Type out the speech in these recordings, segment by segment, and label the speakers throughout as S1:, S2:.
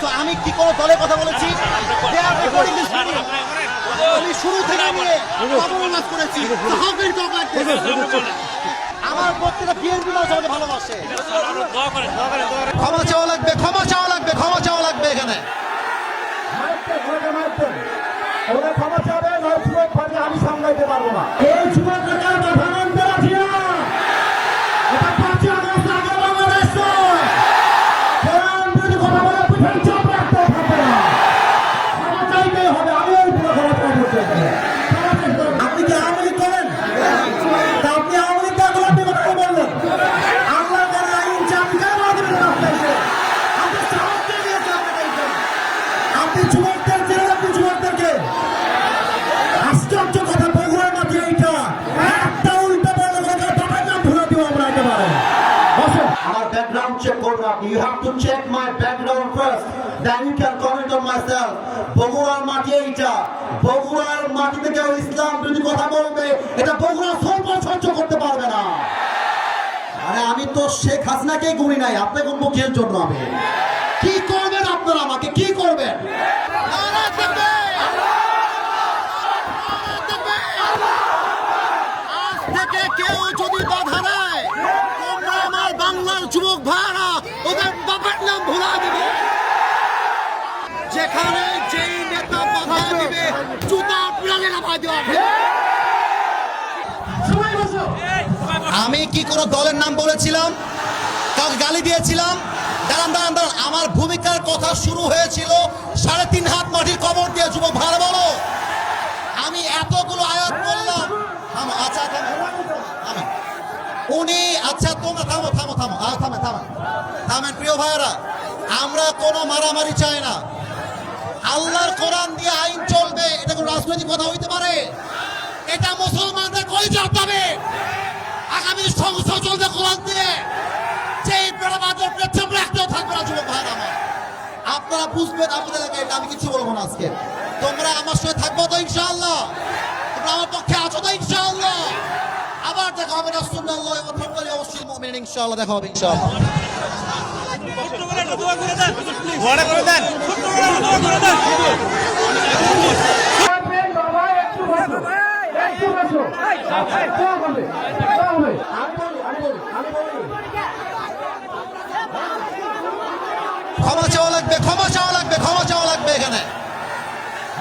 S1: So, আমি কি কোনো দলের কথা বলেছি. আমি শুরু থেকে নিয়ে করেছি? আমার প্রত্যেকটা বিএনপি মানুষ আমাকে ভালোবাসে। ক্ষমা চাওয়া লাগবে, ক্ষমা চাওয়া লাগবে, ক্ষমা চাওয়া লাগবে এখানে।
S2: ওরা ক্ষমা চাবে আমি সামলাইতে পারব না।
S3: To check my background first then you can comment on myself বগুড়ার মাটি এইটা। বগুড়ার মাটিতে কেউ ইসলাম যদি কথা বলবে, এটা বগুড়া সর্ব সহ্য করতে পারবে না। আরে আমি তো শেখ হাসিনাকে গুনি নাই আপনাকে গুনবো কিসের জন্য আমি? কি করবেন আপনারা আমাকে? কি করবেন?
S1: কেউ যদি বাধা দেয় যুবক ভাইরা ওদের বাবার নাম ভুলা দিবে। যেখানে যেই নেতা বাধা দিবে জুতা পিড়ালে নামাই দেওয়া হবে। আমি কি কোনো দলের নাম বলেছিলাম? কাউকে গালি দিয়েছিলাম? দাঁড়ান দাঁড়ান দাঁড়ান। আমার ভূমিকার কথা শুরু হয়েছিল সাড়ে তিন হাত মাটির কবর দিয়ে। যুবক ভালো বলো আমি এতগুলো আয়াত বললাম থামো আচ্ছা থামো থামো উনি আচ্ছা তোমরা থামো থামো থামো। আর থামে থামে। থামেন, প্রিয় ভাইয়েরা। আমরা কোনো মারামারি চাই না। আল্লাহর কোরআন দিয়ে আইন চলবে, এটা কোনো রাজনৈতিক কথা হইতে পারে? এটা মুসলমানদের কই হবে আগামী সংসদ চলবে কোরআন দিয়ে। যেই বেড়াবাজের পেছন রাখতেও থাকবে না, যুবক ভাইয়েরা আমার। আপনারা বুঝবেন আপনাদের এটা আমি কিছু বলব না আজকে। তোমরা আমার সঙ্গে থাকব তো ইনশাআল্লাহ। তোমরা আমার পক্ষে আছো তো ইনশাআল্লাহ। দেখা হবে রাসূলুল্লাহ ওয়া থাকলে অবশ্যই মুমিন, ইনশাআল্লাহ দেখা হবে, ইনশাআল্লাহ। ক্ষমা চাওয়া লাগবে, ক্ষমা চাওয়া লাগবে, ক্ষমা চাওয়া লাগবে এখানে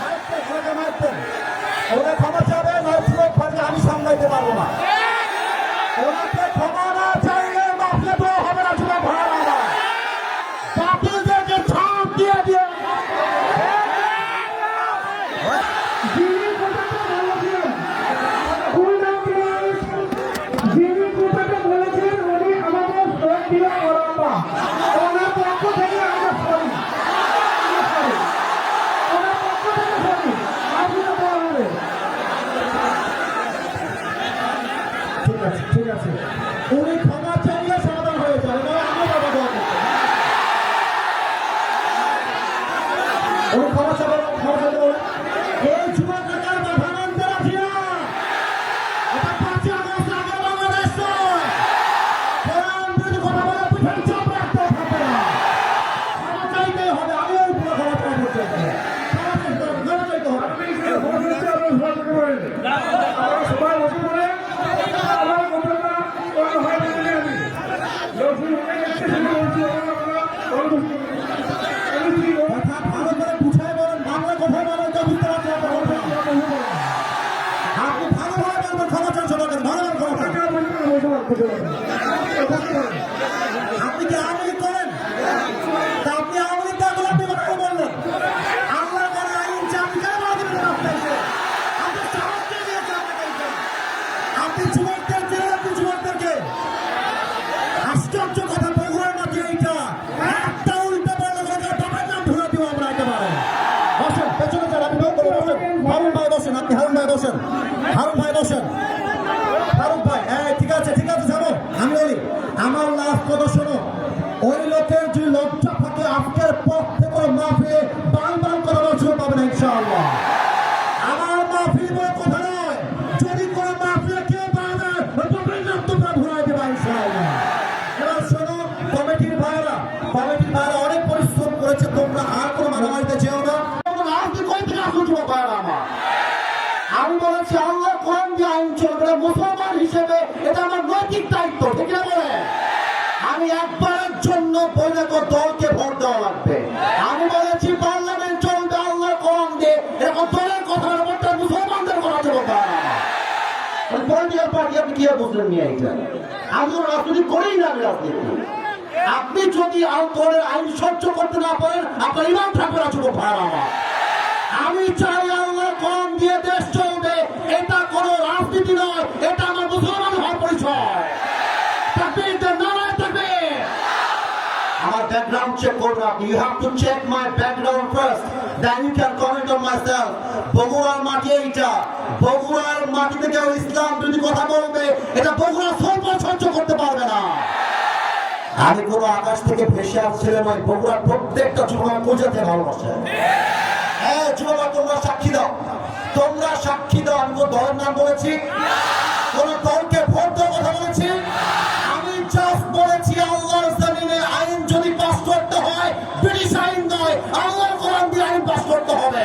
S2: মারতে ঘরে মারতে ওরা ক্ষমা চাবে নয় যুবক পার্টি আমি সামলাইতে পারব না ওনাকে ক্ষমা না চাইলে মাফলে তো হবে না যুবক ভাড়া আমার বাতিলদেরকে ছাপ দিয়ে দিয়ে যিনি কথাটা বলেছিলেন, যিনি কথাটা বলেছিলেন উনি আমাদের শ্রদ্ধেয় বড়াপা ওনার পক্ষ থেকে আমরা সরি আমরা সরি ওনার পক্ষ থেকে সরি আপনাকে দেওয়া হবে ঠিক আছে ঠিক আছে উনি ক্ষমা চাইলে সমাধান হয়ে যাবে নয় আমরা বাবা দেওয়া করতে উনি ক্ষমা চাইবে ক্ষমা চাইতে বলে এই যুবক নেতার মাথা নামতে রাখি না এটা পাঁচই আগস্ট আগে বাংলাদেশ নয় কোরআন বিরোধী কথা বলে পিঠের চাপ রাখতে থাকবে না ক্ষমা চাইতেই হবে আমি ওই পুরো ক্ষমা চাইব ক্ষমা চাইতে হবে ক্ষমা চাইতে হবে সবাই বসে পড়ে আমার কথাটা কোনো হয় না আমি রসুল কথা ভালো করে বুঝাই বলেন বাংলা কথাই বলেন তো বুঝতে পারছেন আপনি ভালোভাবে বলবেন ক্ষমা চান সবাইকে ভালোভাবে ক্ষমা চান।
S1: জন্য বৈরাগ দলকে ভোট দেওয়া লাগবে। আমি বলেছি, পার্লামেন্ট চলবে আল্লাহ কোরআন দিয়ে। এরকম দলের কথা বলতে মুসলমানদের কথা চলবে পলিটিক্যাল পার্টি আপনি কি বুঝলেন নিয়ে আমি রাজনীতি করেই না রাজনীতি। আপনি যদি আন্দোলনের আইন সহ্য করতে না পারেন, আপনার ইমান আমি ব্যাকগ্রাউন্ড চেক করবেন আপনি you have to check my background first then you can comment on বগুড়ার মাটি এইটা। বগুড়ার মাটিতে কেউ ইসলাম যদি কথা বলবে, এটা বগুড়া সর্ব সহ্য করতে পারবে না। আমি কোনো আকাশ থেকে ভেসে আসছিলাম নয় বগুড়ার প্রত্যেকটা যুবক পূজাতে ভালোবাসে। হ্যাঁ যুবক, তোমরা সাক্ষী দাও। তোমরা সাক্ষী দাও, আমি দলের নাম বলেছি। কোন নয় আল্লাহর কোরআন দিয়ে আইন পাস করতে হবে।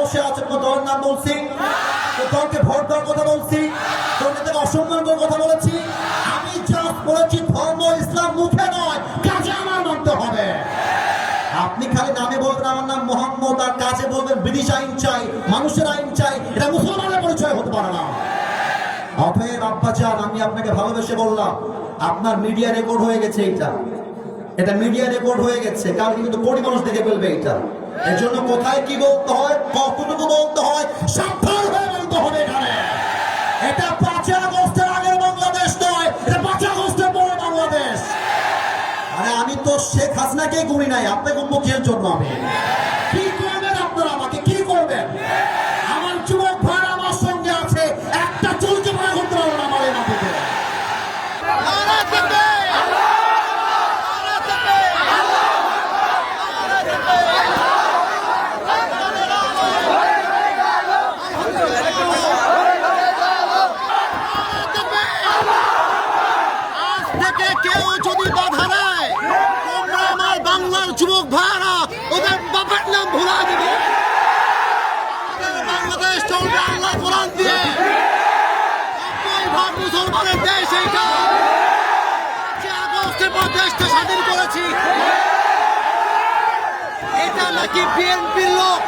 S1: বসে আছো কোনো দলের নাম বলছি। দলকে ভোট দেওয়ার কথা বলছি। নেতাকে অসম্মান করার কথা বলেছি। আমি জাস্ট বলেছি, ধর্ম ইসলাম মুখে নয়, কাজে আমার মানতে হবে। আপনি খালি নামে বলবেন, আমার নাম মোহাম্মদ, আর কাজে বলবেন, ব্রিটিশ আইন চাই, মানুষের আইন চাই, এটা মুসলমানের পরিচয় হতে পারে না। অতএব আব্বাজান আমি আপনাকে ভালোবেসে বললাম, আপনার মিডিয়া রেকর্ড হয়ে গেছে এটা এটা মিডিয়া রেকর্ড হয়ে গেছে কারণ কিন্তু কোটি মানুষ দেখে ফেলবে এটা এর জন্য কোথায় কি বলতে হয়? কতটুকু বলতে হয়, সাবধান হয়ে বলতে হবে এখানে। এটা পাঁচই আগস্টের আগের বাংলাদেশ নয়, এটা পাঁচই আগস্টের পরে বাংলাদেশ। আরে আমি তো শেখ হাসনাকে গুনি নাই আপনাকে উন্মুখের জন্য আমি কি করবেন আপনারা আমাকে কি করবেন আমার যুবক ভাই আমার সঙ্গে আছে একটা চলছে ভাই করতে পারব না আমার এই মাটিতে
S4: আজ থেকে কেউ যদি বাধা দেয়, তোমরা আমার বাংলার যুবক ভাইরা ওদের বাবার নাম ভুলা দিবে। বাংলাদেশ চলবে আল্লাহ কোরআন দিয়ে। মুসলমানের দেশ এইটা। স্বাধীন করেছি। এটা নাকি বিএনপির লোক?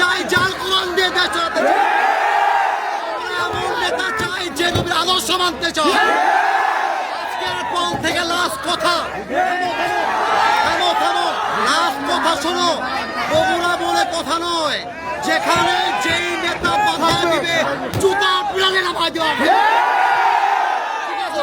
S4: চাই যার কোরআন দিয়ে দেশ চালাতে চায়। আমরা এমন নেতা চাই যে নবীর আদর্শ মানতে চায়। আজকের পর থেকে লাস্ট কথা। থামো থামো লাস্ট কথা শোনো। বগুড়া বলে কথা নয়। যেখানে যেই নেতা বাধা দিবে, জুতা পিড়ালে নামায় দেওয়া ঠিক আছে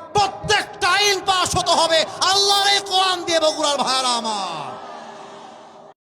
S1: প্রত্যেকটা আইন পাশ হতে হবে। আল্লাহর এই কোরআন দিয়ে বগুড়ার ভাইরা আমার।